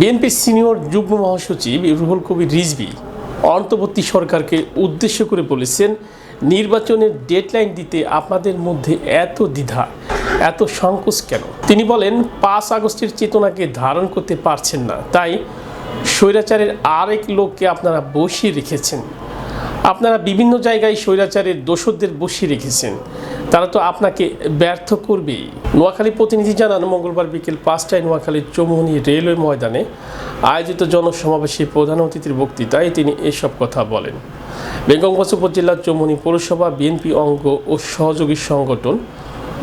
বিএনপির সিনিয়র যুগ্ম মহাসচিব রুহুল কবির রিজভি অন্তর্বর্তী সরকারকে উদ্দেশ্য করে বলেছেন, নির্বাচনের ডেডলাইন দিতে আপনাদের মধ্যে এত দ্বিধা, এত সংকোচ কেন? তিনি বলেন, পাঁচ আগস্টের চেতনাকে ধারণ করতে পারছেন না, তাই স্বৈরাচারের আরেক লোককে আপনারা বসিয়ে রেখেছেন। আপনারা বিভিন্ন জায়গায় স্বৈরাচারের দোষরদের বসিয়ে রেখেছেন। তারা তো আপনাকে ব্যর্থ করবেই। নোয়াখালী প্রতিনিধি জানান, মঙ্গলবার বিকেল পাঁচটায় নোয়াখালীর চৌমুহনী রেলওয়ে ময়দানে আয়োজিত জনসমাবেশে প্রধান অতিথির বক্তৃতায় তিনি এসব কথা বলেন। বেগমগঞ্জ উপজেলার চৌমুহনী পৌরসভা, বিএনপি অঙ্গ ও সহযোগী সংগঠন,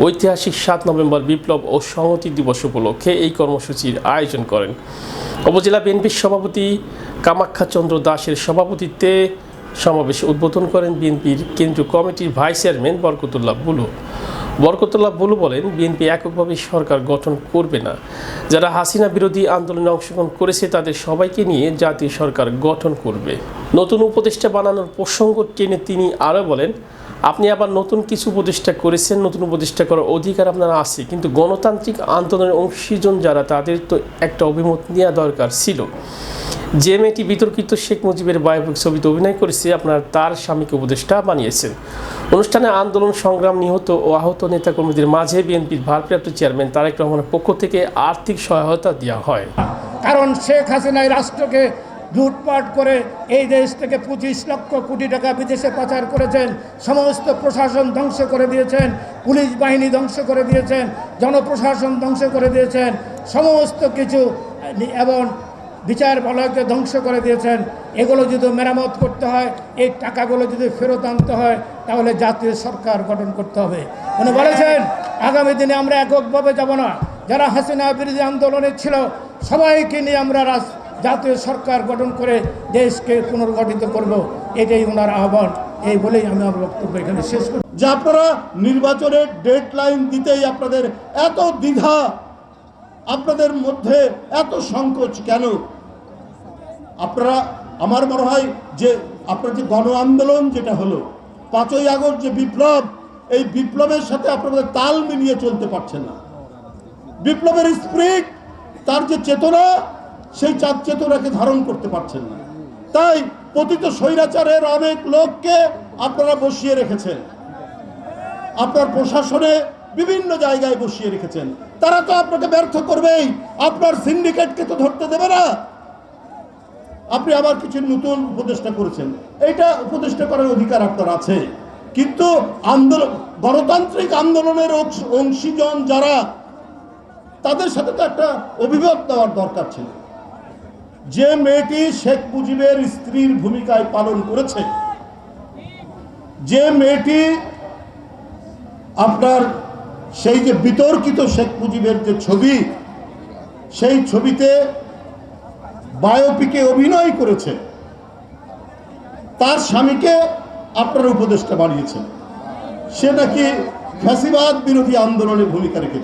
ঐতিহাসিক সাত নভেম্বর বিপ্লব ও সংহতি দিবস উপলক্ষে এই কর্মসূচির আয়োজন করেন। উপজেলা বিএনপির সভাপতি কামাখ্যা চন্দ্র দাসের সভাপতিত্বে সমাবেশ উদ্বোধন করেন বিএনপির কেন্দ্রীয় কমিটির ভাইস চেয়ারম্যান বরকতুল্লাহ বুলু। বরকতুল্লাহ বুলু বলেন, বিএনপি এককভাবে সরকার গঠন করবে না। যারা হাসিনা বিরোধী আন্দোলনে অংশগ্রহণ করেছে তাদের সবাইকে নিয়ে জাতীয় সরকার গঠন করবে। নতুন উপদেষ্টা বানানোর প্রসঙ্গ টেনে তিনি আরও বলেন, আপনি আবার নতুন কিছু উপদেষ্টা করেছেন, নতুন উপদেষ্টা করার অধিকার আপনার আছে, কিন্তু গণতান্ত্রিক আন্দোলনের অংশীজন যারা, তাদের তো একটা অভিমত নেওয়া দরকার ছিল। যে মেয়েটি বিতর্কিত শেখ মুজিবের বায়োপিক ছবিতে অভিনয় করেছে, আপনার তার স্বামীকে উপদেষ্টা বানিয়েছেন। অনুষ্ঠানে আন্দোলন সংগ্রাম নিহত ও আহত নেতাকর্মীদের মাঝে বিএনপির ভারপ্রাপ্ত চেয়ারম্যান তারেক রহমানের পক্ষ থেকে আর্থিক সহায়তা দেওয়া হয়। কারণ শেখ হাসিনা রাষ্ট্রকে লুটপাট করে এই দেশ থেকে পঁচিশ লক্ষ কোটি টাকা বিদেশে পাচার করেছেন, সমস্ত প্রশাসন ধ্বংস করে দিয়েছেন, পুলিশ বাহিনী ধ্বংস করে দিয়েছেন, জনপ্রশাসন ধ্বংস করে দিয়েছেন, সমস্ত কিছু, এবং বিচার বলয়কে ধ্বংস করে দিয়েছেন। এগুলো যদি মেরামত করতে হয়, এই টাকাগুলো যদি ফেরত আনতে হয়, তাহলে জাতীয় সরকার গঠন করতে হবে। উনি বলেছেন, আগামী দিনে আমরা এককভাবে যাব না। যারা হাসিনা বিরোধী আন্দোলনে ছিল, সবাইকে নিয়ে আমরা রাজ জাতীয় সরকার গঠন করে দেশকে পুনর্গঠিত করব, এটাই ওনার আহ্বান। এই বলেই আমি আমার বক্তব্য এখানে শেষ করি। যে আপনারা নির্বাচনের ডেড লাইন দিতেই আপনাদের এত দ্বিধা, আপনাদের মধ্যে এত সংকোচ কেন? আপনারা, আমার মনে হয় যে আপনার যে গণ আন্দোলন যেটা হলো, পাঁচই আগস্ট যে বিপ্লব, এই বিপ্লবের সাথে আপনাদের তাল মিলিয়ে চলতে পারছেন না। বিপ্লবের স্পিরিট, তার যে চেতনা সেই চাঁদ চেতনাকে ধারণ করতে পারছেন না। তাই পতিত স্বৈরাচারের অনেক লোককে আপনারা বসিয়ে রেখেছেন। আপনার প্রশাসনে বিভিন্ন জায়গায় বসিয়ে রেখেছেন। তারা তো আপনাকে ব্যর্থ করবেই। আপনার সিন্ডিকেটকে তো ধরতে দেবে না। আপনি আবার কিছু নতুন উপদেষ্টা করেছেন। এটা উপদেষ্টা করার অধিকার আপনার আছে। কিন্তু আন্দোলন গণতান্ত্রিক আন্দোলনের অংশীজন যারা, তাদের সাথে তো একটা অভিমত দেওয়ার দরকার ছিল। যে মেয়েটি শেখ মুজিবের স্ত্রীর ভূমিকায় পালন করেছে, যে মেয়েটি আপনার সেই যে বিতর্কিত শেখ মুজিবের যে ছবি, সেই ছবিতে বায়োপিকে অভিনয় করেছে, তার স্বামীকে আপনার উপদেষ্টা বানিয়েছেন সে নাকি ফ্যাসিবাদ বিরোধী আন্দোলনে ভূমিকা রেখেছে।